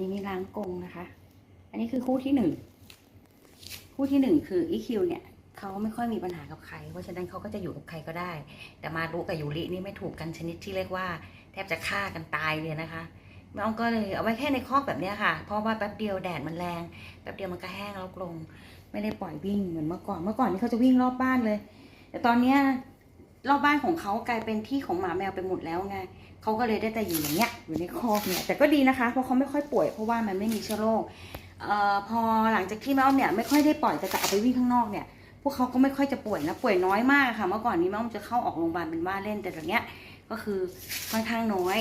นี้มีล้างกรงนะคะ อันนี้คือคู่ที่หนึ่งคู่ที่หนึ่งคืออีคิวเนี่ยเขาไม่ค่อยมีปัญหากับใคร เพราะฉะนั้นเขาก็จะอยู่กับใครก็ได้ แต่มารุกับยูรินี่ไม่ถูกกันชนิดที่เรียกว่า แทบจะฆ่ากันตายเลยนะคะแม่อ้อมก็เลยเอาไว้แค่ในคอกแบบนี้ค่ะ เพราะว่าแป๊บเดียวแดดมันแรงแป๊บเดียวมันก็แห้งแล้วกรงไม่ได้ปล่อยวิ่งเหมือนเมื่อก่อน เมื่อก่อนนี่เขาจะวิ่งรอบบ้านเลย แต่ตอนเนี้ย รอบบ้านของเขากลายเป็นที่ของหมาแมวไปหมดแล้วไงเขาก็เลยได้แต่อยู่อย่างเงี้ยอยู่ในคอกเนี่ยแต่ก็ดีนะคะเพราะเขาไม่ค่อยป่วยเพราะว่ามันไม่มีเชื้อโรคเอ่อพอหลังจากที่แม่อ้อมเนี่ยไม่ค่อยได้ปล่อยแต่จะเอาไปวิ่งข้างนอกเนี่ยพวกเขาก็ไม่ค่อยจะป่วยนะป่วยน้อยมากค่ะ เมื่อก่อนนี้แม่อ้อมจะเข้าออกโรงพยาบาลเป็นว่าเล่นแต่ตอนเนี้ยก็คือค่อนข้างน้อย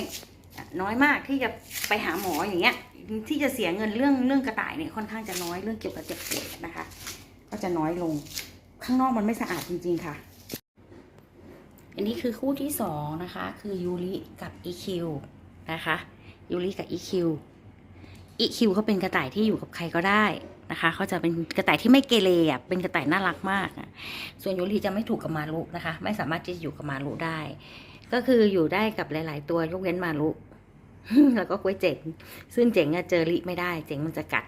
น้อยมากที่จะไปหาหมออย่างเงี้ยที่จะเสียเงินเรื่องเรื่องกระต่ายเนี่ยค่อนข้างจะน้อยเรื่องเกี่ยวกับเจ็บป่วยนะคะ ก็จะน้อยลงข้างนอกมันไม่สะอาดจริง ๆ ค่ะ อันนี้คือคู่ที่สองนะคะ คือยูริกับอีคิวนะคะยูริกับอีคิวอีคิวเขาเป็นกระต่ายที่อยู่กับใครก็ได้นะคะเขาจะเป็นกระต่ายที่ไม่เกเรอะเป็นกระต่ายน่ารักมากอะส่วนยูริจะไม่ถูกกับมารุนะคะ ไม่สามารถที่จะอยู่กับมารุได้ ก็คืออยู่ได้กับหลาย ๆ ตัวยกเว้นมารุแล้วก็กล้วยเจ๋ง ซึ่งเจ๋งอะเจอลิไม่ได้ เจ๋งมันจะกัด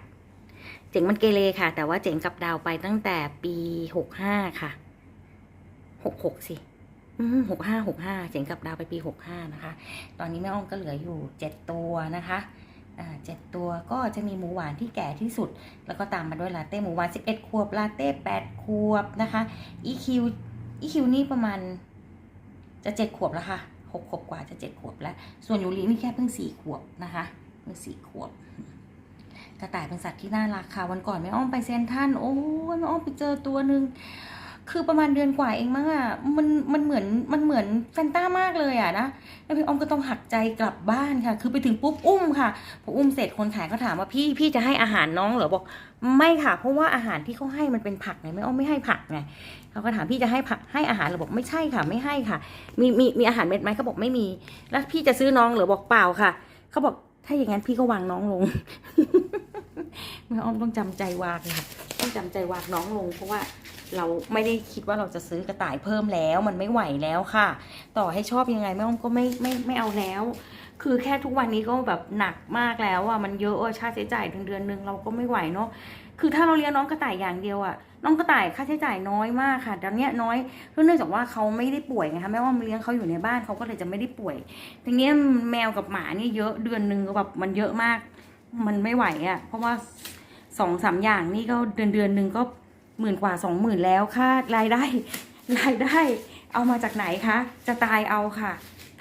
เจ๋งมันเกเรค่ะ แต่ว่าเจ๋งกับดาวไปตั้งแต่ปีหกห้าค่ะหกหกสิ หกห้าหกห้าเจ๋งกับดาวไปปีหกห้านะคะ ตอนนี้แม่อ้อมก็เหลืออยู่เจ็ดตัวนะคะอ่าเจ็ดตัวก็จะมีหมูหวานที่แก่ที่สุด แล้วก็ตามมาด้วยลาเต้หมูหวานสิบเอ็ดขวบ ลาเต้แปดขวบนะคะอีคิวอีคิวนี่ประมาณจะเจ็ดขวบแล้วค่ะหกขวบกว่าจะเจ็ดขวบแล้ว ส่วนยูรินี่แค่เพิ่งสี่ขวบนะคะเพิ่งสี่ขวบ กระต่ายเป็นสัตว์ที่น่ารักค่ะวันก่อนแม่อ้อมไปเซนทรันโอ้ยแม่อ้อมไปเจอตัวหนึ่ง คือประมาณเดือนกว่าเองมั้งอะมันมันเหมือนมันเหมือนแฟนต้ามากเลยอะนะแล้วพี่ออมก็ต้องหักใจกลับบ้านค่ะ คือไปถึงปุ๊บอุ้มค่ะพออุ้มเสร็จคนขายก็ถามว่าพี่พี่จะให้อาหารน้องเหรอบอก ไม่ค่ะ เพราะว่าอาหารที่เขาให้มันเป็นผักไงแม่อ้อมไม่ให้ผักไงเขาก็ถามพี่จะให้ผักให้อาหารเหรอบอกไม่ใช่ค่ะ ไม่ให้ค่ะ มีมีมีอาหารเม็ดไหมเขาบอกไม่มี แล้วพี่จะซื้อน้องเหรอบอกเปล่าค่ะเขาบอกถ้าอย่างนั้นพี่ก็วางน้องลง แม่อ้อมต้องจำใจวางค่ะต้องจำใจวางน้องลง เพราะว่าเราไม่ได้คิดว่าเราจะซื้อกระต่ายเพิ่มแล้ว มันไม่ไหวแล้วค่ะ ต่อให้ชอบยังไงแม่อ้อมก็ไม่ไม่ไม่เอาแล้ว คือแค่ทุกวันนี้ก็แบบหนักมากแล้วอะมันเยอะอะค่าใช้จ่ายเดือนเดือนหนึ่งเราก็ไม่ไหวเนาะคือถ้าเราเลี้ยงน้องกระต่ายอย่างเดียวอะน้องกระต่ายค่าใช้จ่ายน้อยมากค่ะตอนเนี้ยน้อยเนื่องจากว่าเขาไม่ได้ป่วยไงคะแม่ว่ามันเลี้ยงเขาอยู่ในบ้านเขาก็เลยจะไม่ได้ป่วยทีนี้แมวกับหมานี่เยอะเดือนหนึ่งก็แบบมันเยอะมาก มันไม่ไหวอะ่ะ เพราะว่าสองสามอย่างนี่ก็เดือนเดือนหนึ่งก็หมื่นกว่าสองหมื่นแล้วค่ารายได้รายได้ เอามาจากไหนคะ จะตายเอาค่ะ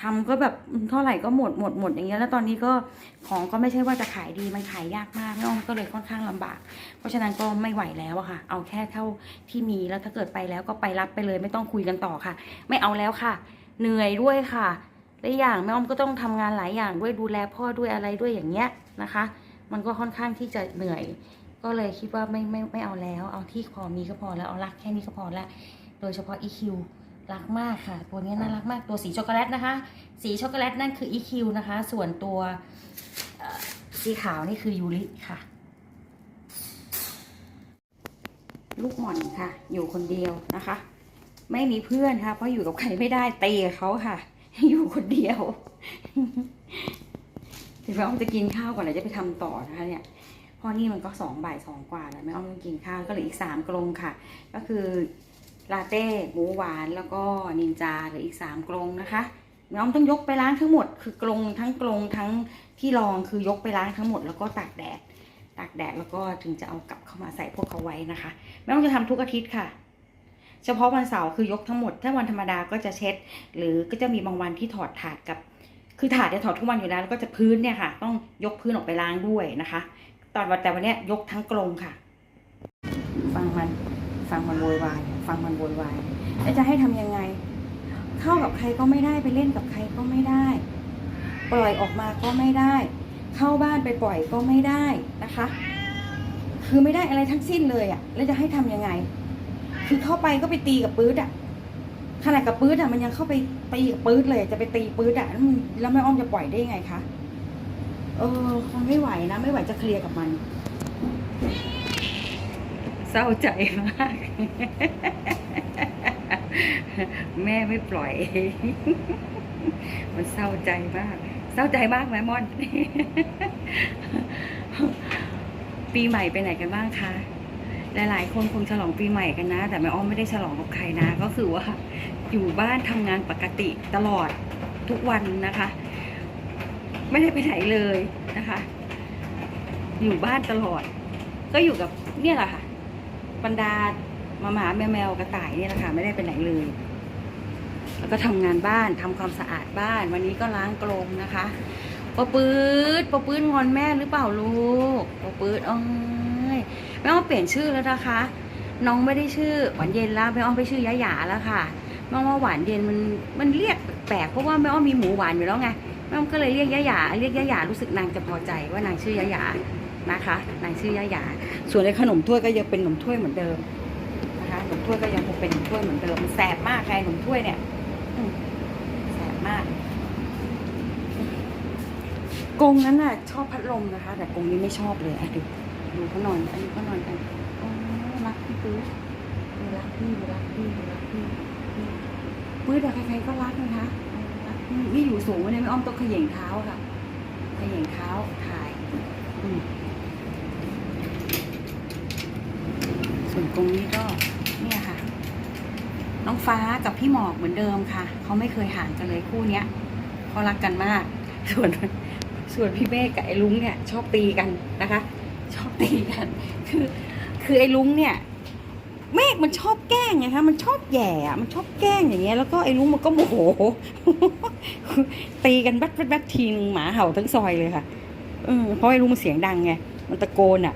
ทำก็แบบเท่าไหร่ก็หมดหมดหมดอย่างเงี้ยแล้วตอนนี้ก็ของก็ไม่ใช่ว่าจะขายดีมันขายยากมากแม่อ้อมก็เลยค่อนข้างลำบาก เพราะฉะนั้นก็ไม่ไหวแล้วอะค่ะ เอาแค่เท่าที่มีแล้วถ้าเกิดไปแล้วก็ไปรับไปเลย ไม่ต้องคุยกันต่อค่ะ ไม่เอาแล้วค่ะ เหนื่อยด้วยค่ะ และอย่างแม่อ้อมก็ต้องทำงานหลายอย่างด้วยดูแลพ่อด้วยอะไรด้วยอย่างเงี้ยนะคะ มันก็ค่อนข้างที่จะเหนื่อย ก็เลยคิดว่าไม่ไม่ไม่เอาแล้ว เอาที่พอมีก็พอแล้วเอารักแค่นี้ก็พอแล้วโดยเฉพาะ EQ รักมากค่ะ ตัวนี้น่ารักมากตัวสีช็อกโกแลตนะคะ สีช็อกโกแลตนั่นคือ EQ นะคะ ส่วนตัวสีขาวนี่คือยูริค่ะ ลูกหม่อนค่ะ อยู่คนเดียวนะคะ ไม่มีเพื่อนค่ะ เพราะอยู่กับใครไม่ได้ตีเขาค่ะ อยู่คนเดียวถึงแม้ว่าจะกินข้าวก่อนแล้วจะไปทำต่อนะคะ เนี่ยพราะนี่มันก็สองบ่ายสองกว่าแล้วไม่อ้อมต้องกินข้าวก็เหลืออีกสามกรงค่ะ ก็คือลาเต้หมูหวานแล้วก็นินจาเหลืออีกสามกรงนะคะแม่อ้อมต้องยกไปล้างทั้งหมด คือกรงทั้งกรงทั้งที่รองคือยกไปล้างทั้งหมด แล้วก็ตากแดดตากแดดแล้วก็ถึงจะเอากลับเข้ามาใส่พวกเขาไว้นะคะแม่อ้อมจะทำทุกอาทิตย์ค่ะ เฉพาะวันเสาร์คือยกทั้งหมด ถ้าวันธรรมดาก็จะเช็ด หรือก็จะมีบางวันที่ถอดถาดกับ คือถาดจะถอดทุกวันอยู่แล้วแล้วก็จะพื้นเนี่ยค่ะ ต้องยกพื้นออกไปล้างด้วยนะคะ ตอนวันแต่วันเนี้ยยกทั้งกรงค่ะ ฟังมันฟังมันโวยวายฟังมันโวยวายแล้วจะให้ทำยังไง เข้ากับใครก็ไม่ได้ไปเล่นกับใครก็ไม่ได้ ปล่อยออกมาก็ไม่ได้ เข้าบ้านไปปล่อยก็ไม่ได้นะคะ คือไม่ได้อะไรทั้งสิ้นเลยอะ่ะแล้วจะให้ทำยังไง คือเข้าไปก็ไปตีกับปื๊ดอะ่ะขนาดกับปื๊ดอะ่ะมันยังเข้าไปตีกับปื๊ดเลย จะไปตีปื๊ดอะ่ะแล้วแม่อ้อมจะปล่อยได้ยังไงคะเออมันไม่ไหวนะ ไม่ไหวจะเคลียร์กับมัน เศร้าใจมาก แม่ไม่ปล่อย มันเศร้าใจมาก เศร้าใจมากไหมมอน ปีใหม่ไปไหนกันบ้างคะ หลายๆ คนคงฉลองปีใหม่กันนะ แต่แม่อ้อมไม่ได้ฉลองกับใครนะ ก็คือว่าอยู่บ้านทำงานปกติตลอดทุกวันนะคะ ไม่ได้ไปไหนเลยนะคะ อยู่บ้านตลอด ก็อยู่กับเนี่ยแหละค่ะบรรดาหมาหมาแมวแมวกระต่ายเนี่ยแหละค่ะไม่ได้ไปไหนเลย แล้วก็ทำงานบ้านทำความสะอาดบ้าน วันนี้ก็ล้างกรงนะคะปะปื๊ดปะปื๊ดงอนแม่หรือเปล่าลูกปะปื๊ดเอ้ แม่อ้อมเปลี่ยนชื่อแล้วนะคะ น้องไม่ได้ชื่อหวานเย็นแล้วแม่อ้อมไปชื่อยะหยาแล้วค่ะแม่อ้อมว่าหวานเย็นมันมันเรียกแปลกเพราะว่าแม่อ้อมมีหมูหวานอยู่แล้วไงแม่อ้อมก็เลยเรียกยะหยาเรียกยะหยารู้สึกนางจะพอใจว่านางชื่อยะหยานะคะ นางชื่อยะหยาส่วนในขนมถ้วยก็ยังเป็นขนมถ้วยเหมือนเดิมนะคะขนมถ้วยก็ยังคงเป็นขนมถ้วยเหมือนเดิมแสบมากใครขนมถ้วยเนี่ยแสบมากกรงนั้นน่ะชอบพัดลมนะคะ แต่กรงนี้ไม่ชอบเลยอะดู ดูเขานอนอันนี้เขานอนกันโอ้รักพี่ปื๊ดรักพี่รักพี่รักพี่อืมปื๊ดอะใครๆก็รักนะคะรักพี่นี่อยู่สูงเลยไม่อ้อมต้องเขย่งเท้าค่ะเขย่งเท้าถ่ายส่วนกรงนี้ก็เนี่ยค่ะ น้องฟ้ากับพี่หมอกเหมือนเดิมค่ะเขาไม่เคยห่างกันเลยคู่เนี้ยเขารักกันมาก ส่วนส่วนพี่เมฆกับไอ้ลุงเนี่ยชอบตีกันนะคะ ชอบตีกัน คือ คือไอ้ลุงเนี่ยเมฆมันชอบแกล้งไงคะ มันชอบแย่อะมันชอบแกล้งอย่างเงี้ย แล้วก็ไอ้ลุงมันก็โมโห ตีกันแบัดแบัดบัดทีนึงหมาเห่าทั้งซอยเลยค่ะเออเพราะไอ้ลุงมันเสียงดังไง มันตะโกนอะ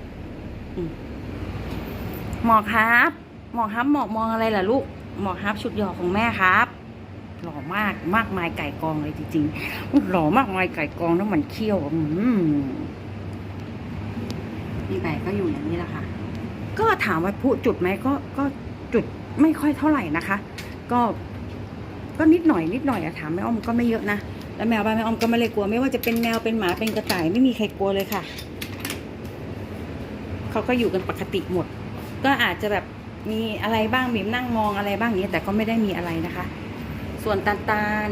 หมอกครับ หมอกครับ หมอมองอะไรล่ะลูก หมอกครับชุดหยอกของแม่ครับ หล่อมาก มากมายไก่กองเลยจริงๆ หล่อมากมายไก่กองแล้วมันเขี้ยวอืม นี่ไก่ก็อยู่อย่างนี้แหละค่ะ ก็ถามว่าพูดจุดไหมก็ก็จุดไม่ค่อยเท่าไหร่นะคะ ก็ก็นิดหน่อยนิดหน่อยอะถามแม่อ้อมก็ไม่เยอะนะแล้วแมวบ้านแม่อ้อมก็ไม่เลยกลัว ไม่ว่าจะเป็นแมวเป็นหมาเป็นกระต่ายไม่มีใครกลัวเลยค่ะเขาก็อยู่กันปกติหมด ก็อาจจะแบบมีอะไรบ้างบีมนั่งมองอะไรบ้างนี้ยแต่ก็ไม่ได้มีอะไรนะคะ ส่วนตันตาล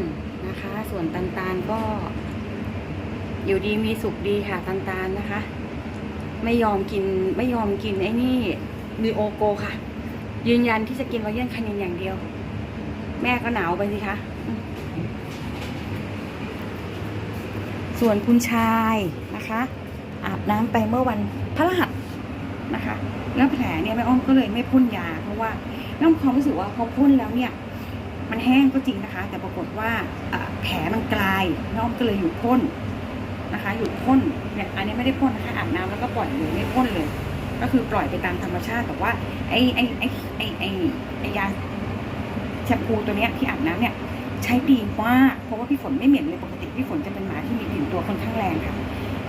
นะคะ ส่วนตันตาลก็ อยู่ดีมีสุขดีค่ะตันตาลนะคะ ไม่ยอมกินไม่ยอมกินไอ้นี่มีโอโกค่ะ ยืนยันที่จะกินรอยัลคานินอย่างเดียว แม่ก็หนาวไปสิคะส่วนคุณชายนะคะ อาบน้ำไปเมื่อวันพฤหัสนะคะ แล้วแผลเนี่ยแม่อ้อมก็เลยไม่พ่นยา เพราะว่าแม่อ้อมความรู้สึกว่าพอพ่นแล้วเนี่ยมันแห้งก็จริงนะคะ แต่ปรากฏว่าแผลมันกลายแม่อ้อมก็เลยหยุดพ่น นะคะ หยุดพ่นเนี่ยอันนี้ไม่ได้พ่นนะคะอาบน้ำแล้วก็ปล่อยเลยไม่พ่นเลย ก็คือปล่อยไปตามธรรมชาติแต่ว่าไอ้ไอ้ไอ้ไอ้ไอ้ไอ้ยาแชมพูตัวเนี้ยที่อาบน้ำเนี่ยใช้ดีมากเพราะว่าพี่ฝนไม่เหม็นเลยปกติพี่ฝนจะเป็นหมาที่มีกลิ่นตัวค่อนข้างแรงค่ะ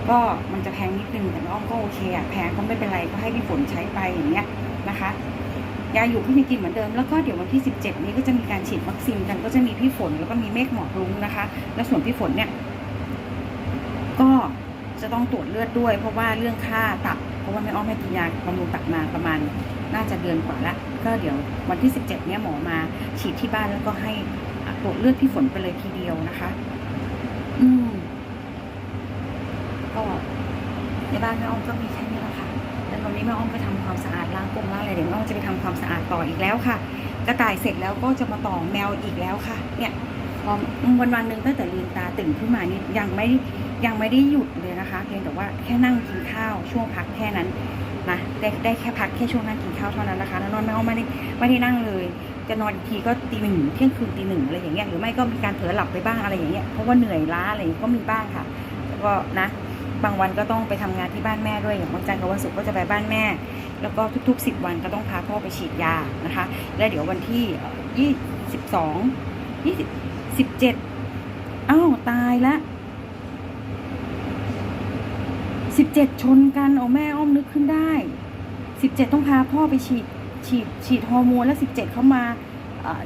ก็มันจะแพงนิดนึงแต่น้องก็โอเคอะแพงก็ไม่เป็นไรก็ให้พี่ฝนใช้ไปอย่างเงี้ยนะคะยาอยู่ก็มีกินเหมือนเดิมแล้วก็เดี๋ยววันที่ 17 นี้ก็จะมีการฉีดวัคซีนกันก็จะมีพี่ฝนแล้วก็มีเมฆหมอกรุ้งนะคะ แล้วส่วนพี่ฝนเนี่ย ก็จะต้องตรวจเลือดด้วย เพราะว่าเรื่องค่าตับเพราะว่าแม่อ้อมให้กินยาบำรุงตับมาประมาณน่าจะเดือนกว่าละก็เดี๋ยววันที่ 17 เนี่ยหมอมาฉีดที่บ้านแล้วก็ให้ตรวจเลือดพี่ฝนไปเลยทีเดียวนะคะ อืมก็ในบ้านแม่อ้อมก็มีแค่นี้แหละค่ะแล้วตอนนี้แม่อ้อมก็ทำความสะอาดล้างกรงล้างอะไรเดี๋ยวแม่อ้อมจะไปทำความสะอาดต่ออีกแล้วค่ะ กระต่ายเสร็จแล้วก็จะมาต่อแมวอีกแล้วค่ะ เนี่ย พอวันวันหนึ่งตั้งแต่ลืมตาตื่นขึ้นมานี่ยังไม่ยังไม่ได้หยุดเลยนะคะ เพียงแต่ว่าแค่นั่งกินข้าวช่วงพักแค่นั้นนะได้ได้แค่พักแค่ช่วงนั่งกินข้าวเท่านั้นนะคะแล้วนอนแม่อ้อมไม่ได้ไม่ได้นั่งเลย จะนอนอีกทีก็ตีหนึ่งเที่ยงคืนตีหนึ่งอะไรอย่างเงี้ยหรือไม่ก็มีการเผลอหลับไปบ้างอะไรอย่างเงี้ยเพราะว่าเหนื่อยล้าอะไรอย่างเงี้ยก็มีบ้างค่ะแล้วก็นะบางวันก็ต้องไปทำงานที่บ้านแม่ด้วยอย่างวันจันทร์กับวันศุกร์ก็จะไปบ้านแม่ แล้วก็ทุกๆ 10 วันก็ต้องพาพ่อไปฉีดยานะคะ และเดี๋ยววันที่ยี่สิบ สิบเจ็ดอ้าวตายละสิบเจ็ดชนกันเอาแม่อ้อมนึกขึ้นได้สิบเจ็ดต้องพาพ่อไปฉีดฉีดฉีดฮอร์โมนแล้วสิบเจ็ดเข้ามา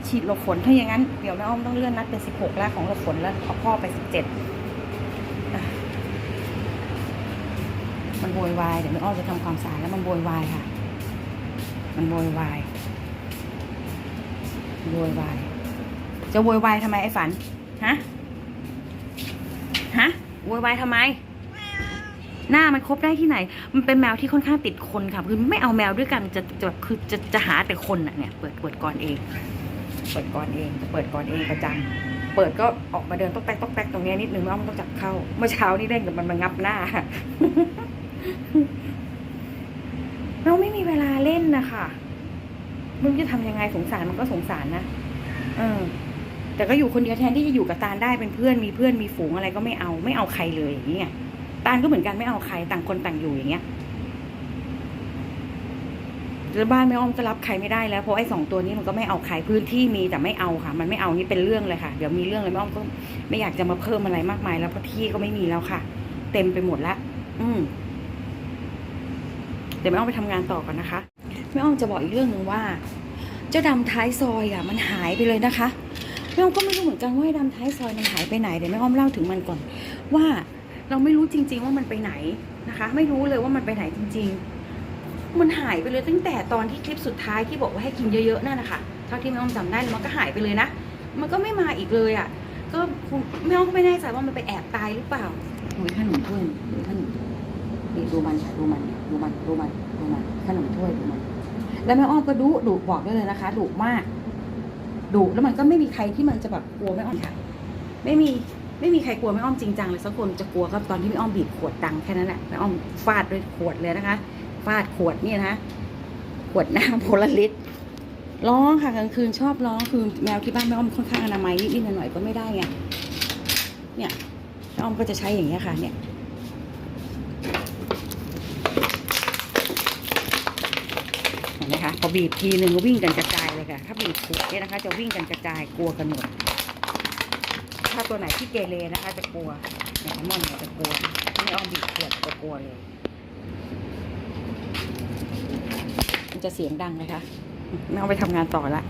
ฉีดหลบฝนถ้าอย่างนั้นเดี๋ยวแม่อ้อมต้องเลื่อนนัดเป็นสิบหกแล้วของหลบฝนแล้วเอาพ่อไปสิบเจ็ดมันโวยวายเดี๋ยวแม่อ้อมจะทำความสะอาดแล้วมันโวยวายค่ะ มันโวยวายโวยวาย จะโวยวายทำไมไอ้ฝัน ฮะ ฮะโวยวายทำไม หน้ามันคบได้ที่ไหน มันเป็นแมวที่ค่อนข้างติดคนค่ะ คือไม่เอาแมวด้วยกัน จะจะแบบคือจะจะหาแต่คนอะเนี่ย เปิดเปิดก่อนเอง เปิดก่อนเองจะเปิดก่อนเองประจำเปิดก็ออกมาเดินต๊อกแต๊กต๊อกแต๊กตรงนี้นิดนึงแล้วมันต้องจับเข้า เมื่อเช้านี่เล่นกับมันมางับหน้า เราไม่มีเวลาเล่นนะคะมึงจะทำยังไงสงสารมันก็สงสารนะเออ แต่ก็อยู่คนเดียวแทนที่จะอยู่กับตาลได้เป็นเพื่อนมีเพื่อนมีฝูงอะไรก็ไม่เอาไม่เอาใครเลยอย่างเงี้ยตาลก็เหมือนกันไม่เอาใครต่างคนต่างอยู่อย่างเงี้ยแล้วบ้านแม่อ้อมก็รับใครไม่ได้แล้วเพราะไอ้สองตัวนี้มันก็ไม่เอาใครพื้นที่มีแต่ไม่เอาค่ะ มันไม่เอานี่เป็นเรื่องเลยค่ะ เดี๋ยวมีเรื่องอะไรแม่อ้อมก็ไม่อยากจะมาเพิ่มอะไรมากมาย แล้วเพราะที่ก็ไม่มีแล้วค่ะ เต็มไปหมดละอืมเดี๋ยวแม่อ้อมไปทำงานต่อก่อนนะคะแม่อ้อมจะบอกอีกเรื่องหนึ่งว่า เจ้าดำท้ายซอยอะ มันหายไปเลยนะคะ แม่อ้อมก็ไม่รู้เหมือนกันว่าไอ้ดำท้ายซอยมันหายไปไหนเดี๋ยวแม่อ้อมเล่าถึงมันก่อน ว่าเราไม่รู้จริง ๆ ว่ามันไปไหนนะคะ ไม่รู้เลยว่ามันไปไหนจริง ๆ มันหายไปเลยตั้งแต่ตอนที่คลิปสุดท้ายที่บอกว่าให้กินเยอะๆนั่นนะคะเท่าที่แม่อ้อมจำได้แล้วมันก็หายไปเลยนะ มันก็ไม่มาอีกเลยอะ ก็แม่อ้อมก็ไม่แน่ใจว่ามันไปแอบตายหรือเปล่าหนูขนมถ้วยหนูขนมนี่ดูมันค่ะดูมันดูมันดูมันดูมันขนมถ้วยดูมัน แล้วแม่อ้อมก็ดุดุบอกได้เลยนะคะดุมาก ดุแล้วมันก็ไม่มีใครที่มันจะแบบกลัวแม่อ้อมค่ะไม่มีไม่มีใครกลัวแม่อ้อมจริงจังเลยสักคนจะกลัวก็ตอนที่แม่อ้อมบีบขวดดังแค่นั้นแหละแม่อ้อมฟาดด้วยขวดเลยนะคะ ฟาดขวดนี่นะขวดน้ำโพลาริสร้องค่ะกลางคืนชอบร้องคือแมวที่บ้านแม่อ้อมค่อนข้างอนามัยนิดๆหน่อยก็ไม่ได้ไงเนี่ยแม่อ้อมก็จะใช้อย่างเงี้ยค่ะ เนี่ยเห็นไหมคะพอบีบทีหนึ่งก็วิ่งกันกระจาย ถ้าบีบผูกเนี่ยนะคะ จะวิ่งกันกระจายกลัวกันหมด ถ้าตัวไหนที่เกเรนะคะ จะกลัวอย่างมอนเนี่ยจะกลัวนี่อ้อมบีบขวดจะกลัวเลยมันจะเสียงดังเลยคะไม่เอาไปทำงานต่อละ